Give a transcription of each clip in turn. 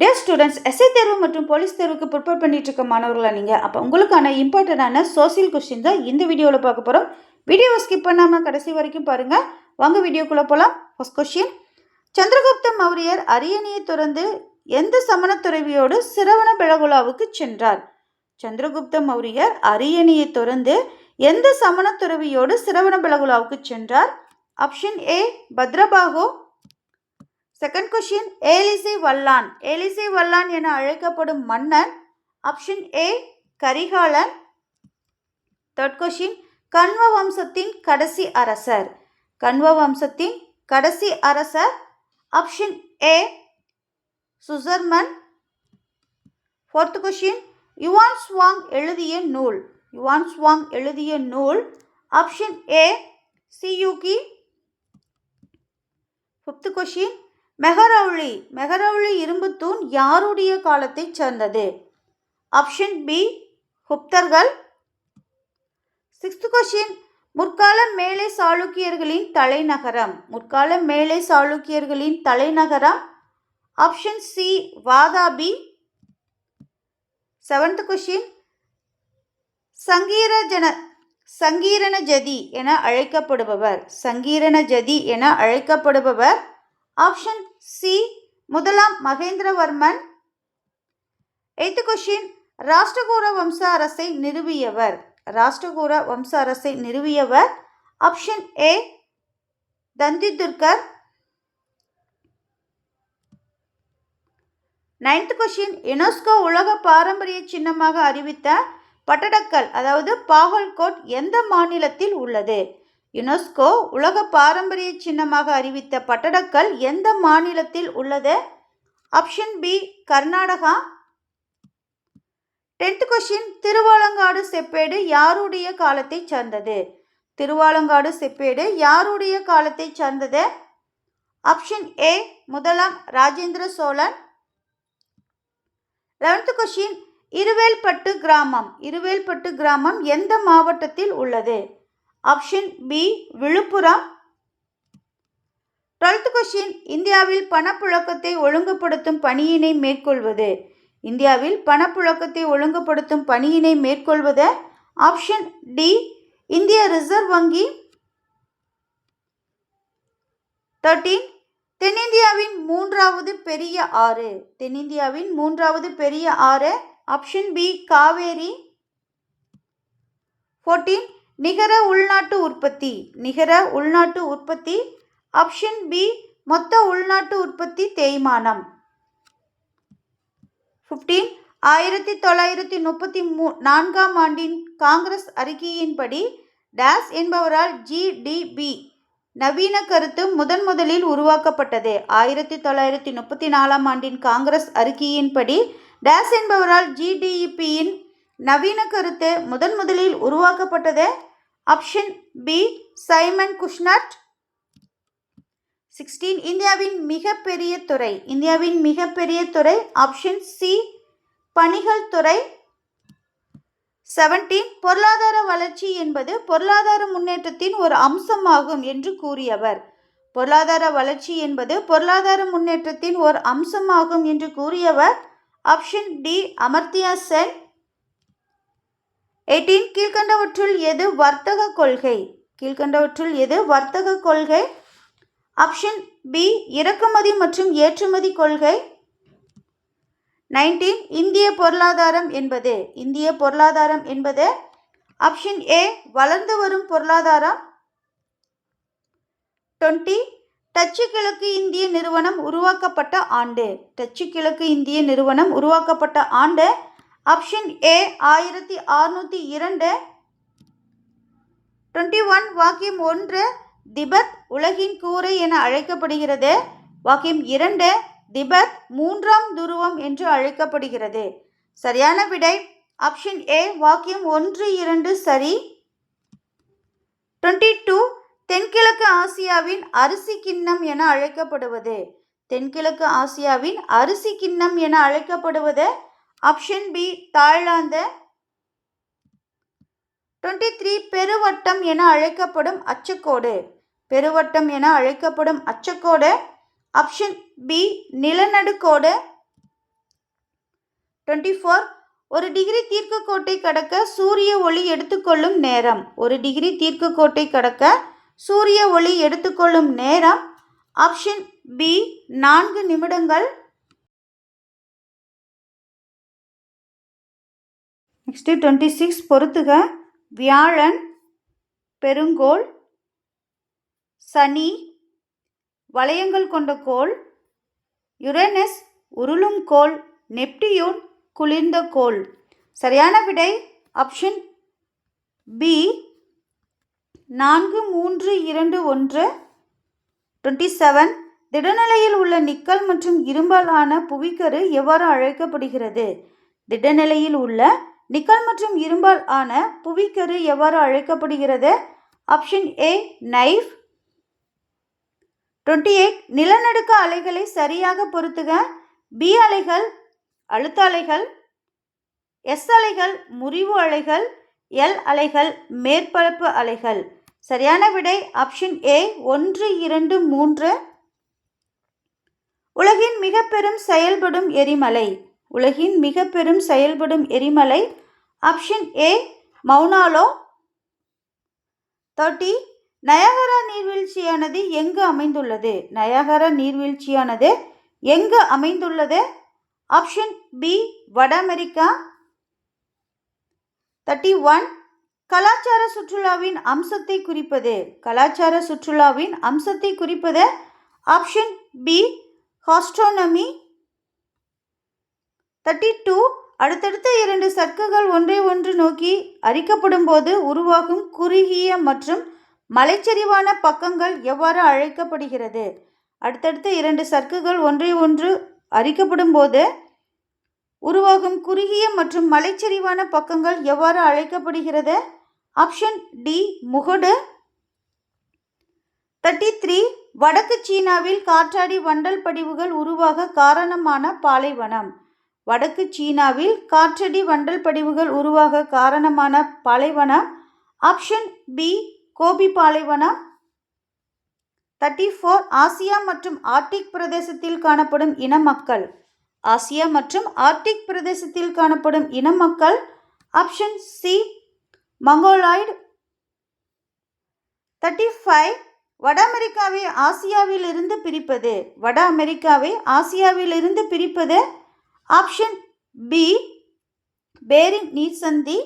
டே students SI தேர்வு மற்றும் police தேர்வுக்கு ப்ரிப்பேர் பண்ணிட்டு இருக்க மாணவர்களாக நீங்கள் அப்போ உங்களுக்கான இம்பார்ட்டண்டான சோசியல் கொஸ்டின் தான் இந்த வீடியோவில் பார்க்க போகிறோம் வீடியோவை ஸ்கிப் பண்ணாமல் கடைசி வரைக்கும் பாருங்கள் வாங்க வீடியோக்குள்ளே போகலாம் ஃபஸ்ட் கொஸ்டின் சந்திரகுப்த மௌரியர் அரியணையை துறந்து எந்த சமண துறவியோடு சிரவண பெழகுலாவுக்கு சென்றார்? சந்திரகுப்த மௌரியர் அரியணையை துறந்து எந்த சமண துறவியோடு சிரவண பெழகுலாவுக்கு சென்றார்? Option A Bhadrabahu. Second question ஏலிசை வல்லான் ஏலிசை வல்லான் என அழைக்கப்படும் மன்னன் option A Karikalan. Third question Kanva வம்சத்தின் கடைசி அரசர். கண்வ வம்சத்தின் கடைசி அரசர் option A Susarman. Fourth question Yuan Chwang எழுதிய நூல். யுவான் ஸ்வாங் எழுதிய நூல் option A Si Yu Ki fifth question Mehrauli Mehrauli இரும்புத்தூண் யாருடைய காலத்தைச் சேர்ந்தது? ஆப்ஷன் பி குப்தர்கள். சிக்ஸ்த் கொஷின் முற்கால மேலை சாளுக்கியர்களின் தலைநகரம். முற்கால மேலை சாளுக்கியர்களின் தலைநகரம். Option C Vatapi. Seventh question சங்கீரஜன சங்கீரண ஜதி என அழைக்கப்படுபவர். சங்கீரண ஜதி என அழைக்கப்படுபவர். Option C. முதலாம் மகேந்திரவர்மன். எய்த் கொஷின் ராஷ்டிரகூர வம்ச அரசை நிறுவியவர். ராஷ்டிரகூர வம்ச அரசை நிறுவியவர். Option A Dantidurga ninth question UNESCO உலக பாரம்பரிய சின்னமாக அறிவித்த பட்டடக்கல் அதாவது பாகல்கோட் எந்த மாநிலத்தில் உள்ளது? யுனெஸ்கோ உலக பாரம்பரிய சின்னமாக அறிவித்த பட்டடக்கல் எந்த மாநிலத்தில் உள்ளது? Option B Karnataka. Tenth question Thiruvalangadu செப்பேடு யாருடைய காலத்தைச் சார்ந்தது? திருவாலங்காடு செப்பேடு யாருடைய காலத்தைச் சார்ந்தது? ஆப்ஷன் ஏ முதலாம் ராஜேந்திர சோழன். லெவன்த் கொஷின் இருவேல்பட்டு கிராமம். இருவேல்பட்டு கிராமம் எந்த மாவட்டத்தில் உள்ளது? Option B Villupuram. Twelfth question இந்தியாவில் பணப்புழக்கத்தை ஒழுங்குபடுத்தும் பணியினை மேற்கொள்வது. இந்தியாவில் பணப்புழக்கத்தை ஒழுங்குபடுத்தும் பணியினை மேற்கொள்வது. ஆப்ஷன் டி இந்திய ரிசர்வ் வங்கி. தேர்ட்டீன் தென்னிந்தியாவின் மூன்றாவது பெரிய ஆறு. தென்னிந்தியாவின் மூன்றாவது பெரிய ஆறு. Option B Kaveri. ஃபோர்டீன் நிகர உள்நாட்டு உற்பத்தி. நிகர உள்நாட்டு உற்பத்தி. ஆப்ஷன் பி மொத்த உள்நாட்டு உற்பத்தி தேய்மானம். ஃபிஃப்டீன் ஆயிரத்தி தொள்ளாயிரத்தி முப்பத்தி மூ நான்காம் ஆண்டின் காங்கிரஸ் அறிக்கையின்படி டேஸ் என்பவரால் ஜிடிபி நவீன கருத்து முதன் முதலில் உருவாக்கப்பட்டது. ஆயிரத்தி தொள்ளாயிரத்தி முப்பத்தி நாலாம் ஆண்டின் காங்கிரஸ் அறிக்கையின்படி டேஸ் என்பவரால் ஜிடிஇபியின் நவீன கருத்து முதன் முதலில் உருவாக்கப்பட்டது option B Simon Kuznets sixteen இந்தியாவின் மிகப்பெரிய துறை. இந்தியாவின் மிகப்பெரிய துறை ஆப்ஷன் சி பணிகள் துறை. செவன்டீன் பொருளாதார வளர்ச்சி என்பது பொருளாதார முன்னேற்றத்தின் ஒரு அம்சமாகும் என்று கூறியவர். பொருளாதார வளர்ச்சி என்பது பொருளாதார முன்னேற்றத்தின் ஒரு அம்சமாகும் என்று கூறியவர். Option D Amartya Sen. Eighteen கீழ்கண்டவற்றுள் எது வர்த்தக கொள்கை? கீழ்கண்டவற்றுள் எது வர்த்தக கொள்கை? ஆப்ஷன் பி இறக்குமதி மற்றும் ஏற்றுமதி கொள்கை. நைன்டீன் இந்திய பொருளாதாரம் என்பது. இந்திய பொருளாதாரம் என்பது ஆப்ஷன் ஏ வளர்ந்து வரும் பொருளாதாரம். டுவெண்ட்டி டச்சு கிழக்கு இந்திய நிறுவனம் உருவாக்கப்பட்ட ஆண்டு. டச்சு கிழக்கு இந்திய நிறுவனம் உருவாக்கப்பட்ட ஆண்டு ஆப்ஷன் ஏ ஆயிரத்தி அறுநூற்றி இரண்டு. டுவெண்ட்டி ஒன் வாக்கியம் ஒன்று திபத் உலகின் கூரை என அழைக்கப்படுகிறது. வாக்கியம் இரண்டு திபத் மூன்றாம் துருவம் என்று அழைக்கப்படுகிறது. சரியான விடை ஆப்ஷன் ஏ வாக்கியம் ஒன்று இரண்டு சரி. டுவெண்ட்டி டூ தென்கிழக்கு ஆசியாவின் அரிசி கிண்ணம் என அழைக்கப்படுவது. தென்கிழக்கு ஆசியாவின் அரிசி கிண்ணம் என அழைக்கப்படுவது option B Thailand. Twenty three பெருவட்டம் என அழைக்கப்படும் அச்சக்கோடு. பெருவட்டம் என அழைக்கப்படும் அச்சக்கோடு. ஆப்ஷன் பி நிலநடுக்கோடு. டுவெண்ட்டி ஃபோர் ஒரு டிகிரி தீர்க்கக்கோட்டை கடக்க சூரிய ஒளி எடுத்துக்கொள்ளும் நேரம். ஒரு டிகிரி தீர்க்கக்கோட்டை கடக்க சூரிய ஒளி எடுத்துக்கொள்ளும் நேரம். ஆப்ஷன் பி நான்கு நிமிடங்கள். நெக்ஸ்ட்டு டுவெண்ட்டி சிக்ஸ் பொறுத்துக. வியாழன் பெருங்கோள் சனி வளையங்கள் கொண்ட கோள் யுரேனஸ் உருளும் கோள் நெப்டியூன் குளிர்ந்த கோள். சரியான விடை ஆப்ஷன் பி நான்கு மூன்று இரண்டு ஒன்று டுவெண்ட்டி செவன் திடநிலையில் உள்ள நிக்கல் மற்றும் இரும்பலான புவிக்கரு எவ்வாறு அழைக்கப்படுகிறது? திடநிலையில் உள்ள நிக்கல் மற்றும் இரும்பால் ஆன புவிக்கரு எவ்வாறு அழைக்கப்படுகிறது? Option A nife twenty eight நிலநடுக்க அலைகளை சரியாக பொறுத்துக பி அலைகள். அழுத்த அலைகள். எஸ் அலைகள் முறிவு அலைகள். எல் அலைகள் மேற்பரப்பு அலைகள். சரியான விடை ஆப்ஷன் ஏ ஒன்று இரண்டு மூன்று. உலகின் மிக பெரும் செயல்படும் எரிமலை. உலகின் மிக பெரும் செயல்படும் எரிமலை option A Mauna Loa. Thirty Niagara நீர்வீழ்ச்சியானது எங்கு அமைந்துள்ளது? நயகரா நீர்வீழ்ச்சியானது எங்கு அமைந்துள்ளது? ஆப்ஷன் பி வட அமெரிக்கா. தேர்ட்டி ஒன் கலாச்சார சுற்றுலாவின் அம்சத்தை குறிப்பது. கலாச்சார சுற்றுலாவின் அம்சத்தை குறிப்பது option B gastronomy thirty two அடுத்தடுத்த இரண்டு சர்க்குகள் ஒன்றை ஒன்று நோக்கி அரிக்கப்படும் போது உருவாகும் குறுகிய மற்றும் மலைச்சரிவான பக்கங்கள் எவ்வாறு அழைக்கப்படுகிறது? அடுத்தடுத்த இரண்டு சர்க்குகள் ஒன்றை ஒன்று அரிக்கப்படும் போது உருவாகும் குறுகிய மற்றும் மலைச்சரிவான பக்கங்கள் எவ்வாறு அழைக்கப்படுகிறது? ஆப்ஷன் டி முகடு. தேர்ட்டி த்ரீ வடக்கு சீனாவில் காற்றாடி வண்டல் படிவுகள் உருவாக காரணமான பாலைவனம். வடக்கு சீனாவில் காற்றடி வண்டல் படிவுகள் உருவாக காரணமான பாலைவனம் ஆப்ஷன் பி கோபி பாலைவனம் தேர்ட்டி ஃபோர் ஆசியா மற்றும் ஆர்டிக் பிரதேசத்தில் காணப்படும் இன மக்கள். ஆசியா மற்றும் ஆர்டிக் பிரதேசத்தில் காணப்படும் இன மக்கள் option C Mongoloid. Thirty five வட அமெரிக்காவை ஆசியாவிலிருந்து பிரிப்பது. வட அமெரிக்காவை ஆசியாவிலிருந்து பிரிப்பது ஆப்ஷன் பி பேரிங் நீர்சந்தி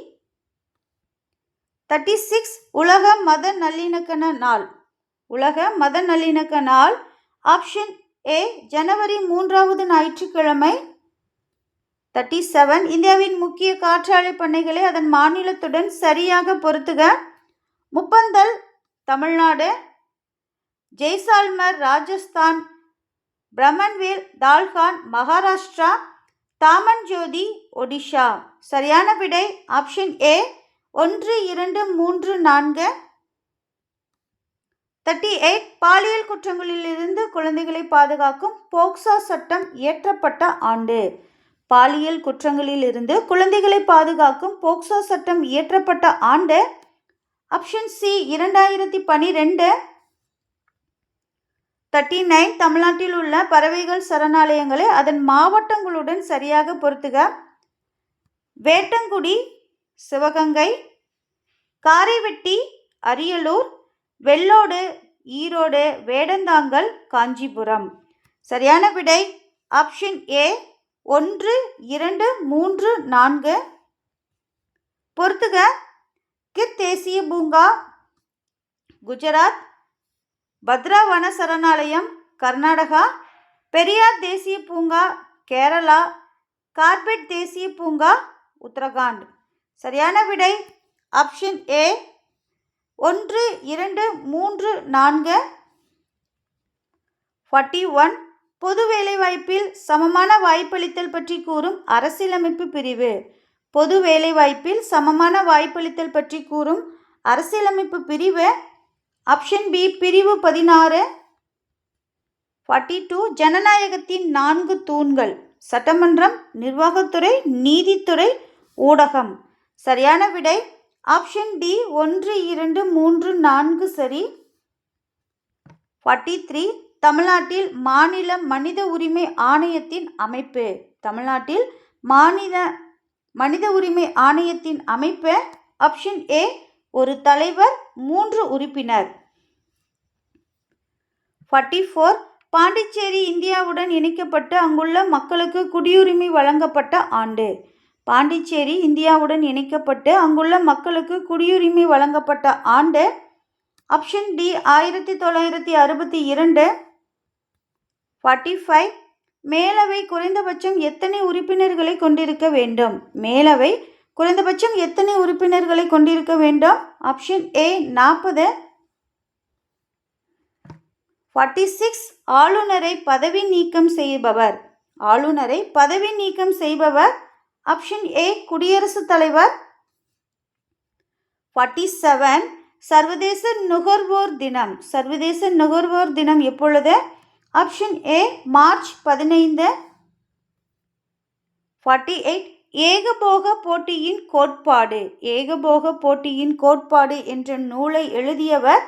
தேர்ட்டி சிக்ஸ் உலக மத நல்லிணக்கண நாள். உலக மத நல்லிணக்க நாள். ஆப்ஷன் ஏ ஜனவரி மூன்றாவது ஞாயிற்றுக்கிழமை தேர்ட்டி செவன் இந்தியாவின் முக்கிய காற்றாலை பண்ணைகளை அதன் மாநிலத்துடன் சரியாக பொருத்துக. முப்பந்தல் தமிழ்நாடு. ஜெய்சால்மர் ராஜஸ்தான். பிரமன்வேல் தால்கான் மகாராஷ்டிரா. தாமன் ஜோதி ஒடிஷா. சரியான விடை ஆப்ஷன் ஏ ஒன்று இரண்டு மூன்று நான்கு. தேர்ட்டி எயிட் பாலியல் குற்றங்களிலிருந்து குழந்தைகளை பாதுகாக்கும் போக்சோ சட்டம் இயற்றப்பட்ட ஆண்டு. பாலியல் குற்றங்களிலிருந்து குழந்தைகளை பாதுகாக்கும் போக்சோ சட்டம் இயற்றப்பட்ட ஆண்டு. ஆப்ஷன் சி இரண்டாயிரத்தி பனிரெண்டு. தேர்ட்டி நைன் தமிழ்நாட்டில் உள்ள பறவைகள் சரணாலயங்களை அதன் மாவட்டங்களுடன் சரியாக பொருத்துக. வேட்டங்குடி சிவகங்கை காரைவெட்டி அரியலூர் வெள்ளோடு ஈரோடு வேடந்தாங்கல் காஞ்சிபுரம். சரியான விடை ஆப்ஷன் ஏ ஒன்று இரண்டு மூன்று நான்கு. பொறுத்துக கிர் தேசிய பூங்கா குஜராத் பத்ரா வன சரணாலயம் கர்நாடகா. பெரியார் தேசிய பூங்கா கேரளா. கார்பெட் தேசிய பூங்கா உத்தரகாண்ட். சரியான விடை ஆப்ஷன் ஏ. ஒன்று இரண்டு மூன்று நான்கு. Forty one. பொது வேலைவாய்ப்பில் சமமான வாய்ப்பளித்தல் பற்றி கூறும் அரசியலமைப்பு பிரிவு. பொது வேலைவாய்ப்பில் சமமான வாய்ப்பளித்தல் பற்றி கூறும் அரசியலமைப்பு பிரிவு. ஆப்ஷன் பி பிரிவு பதினாறு. ஃபார்ட்டி டூ ஜனநாயகத்தின் நான்கு தூண்கள். சட்டமன்றம் நிர்வாகத்துறை நீதித்துறை ஊடகம். சரியான விடை? ஆப்ஷன் டி ஒன்று இரண்டு மூன்று நான்கு சரி. ஃபார்ட்டி த்ரீ தமிழ்நாட்டில் மாநில மனித உரிமை ஆணையத்தின் அமைப்பு. தமிழ்நாட்டில் மாநில மனித உரிமை ஆணையத்தின் அமைப்பு. ஆப்ஷன் ஏ ஒரு தலைவர் மூன்று உறுப்பினர். ஃபார்ட்டி ஃபோர் பாண்டிச்சேரி இந்தியாவுடன் இணைக்கப்பட்டு அங்குள்ள மக்களுக்கு குடியுரிமை வழங்கப்பட்ட ஆண்டு. பாண்டிச்சேரி இந்தியாவுடன் இணைக்கப்பட்டு அங்குள்ள மக்களுக்கு குடியுரிமை வழங்கப்பட்ட ஆண்டு. ஆப்ஷன் டி ஆயிரத்தி தொள்ளாயிரத்தி அறுபத்தி இரண்டு. ஃபார்ட்டி ஃபைவ் மேலவை குறைந்தபட்சம் எத்தனை உறுப்பினர்களை கொண்டிருக்க வேண்டும்? மேலவை குறைந்தபட்சம் எத்தனை உறுப்பினர்களை கொண்டிருக்க வேண்டும்? ஆப்ஷன் ஏ நாற்பது. ஃபார்ட்டி சிக்ஸ் ஆளுநரை பதவி நீக்கம் செய்பவர். ஆளுநரை பதவி நீக்கம் செய்பவர். ஆப்ஷன் ஏ குடியரசுத் தலைவர். ஃபார்ட்டி செவன் சர்வதேச நுகர்வோர் தினம். சர்வதேச நுகர்வோர் தினம் எப்பொழுது? ஆப்ஷன் ஏ மார்ச் பதினைந்து. ஃபார்ட்டி எயிட் ஏகபோக போட்டியின் கோட்பாடு. ஏகபோக போட்டியின் கோட்பாடு என்ற நூலை எழுதியவர்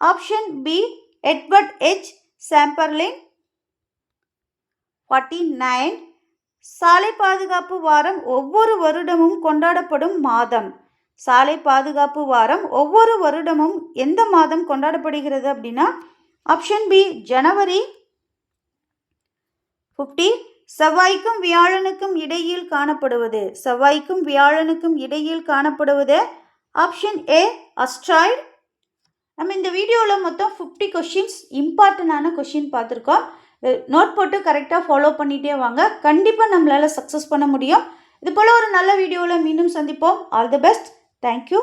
option B Edward H. Chamberlin. Forty nine சாலை பாதுகாப்பு வாரம் ஒவ்வொரு வருடமும் கொண்டாடப்படும் மாதம். சாலை பாதுகாப்பு வாரம் ஒவ்வொரு வருடமும் எந்த மாதம் கொண்டாடப்படுகிறது அப்படின்னா ஆப்ஷன் பி ஜனவரி. ஃபிஃப்டி செவ்வாய்க்கும் வியாழனுக்கும் இடையில் காணப்படுவது. செவ்வாய்க்கும் வியாழனுக்கும் இடையில் காணப்படுவது ஆப்ஷன் ஏ அஸ்ட்ராய்டு நம்ம இந்த வீடியோவில் மொத்தம் ஃபிஃப்டி கொஷின்ஸ் இம்பார்ட்டண்டான கொஷின் பார்த்துருக்கோம். நோட் போட்டு கரெக்டாக ஃபாலோ பண்ணிகிட்டே வாங்க. கண்டிப்பாக நம்மளால் சக்ஸஸ் பண்ண முடியும். இது போல் ஒரு நல்ல வீடியோவில் மீண்டும் சந்திப்போம். All the best thank you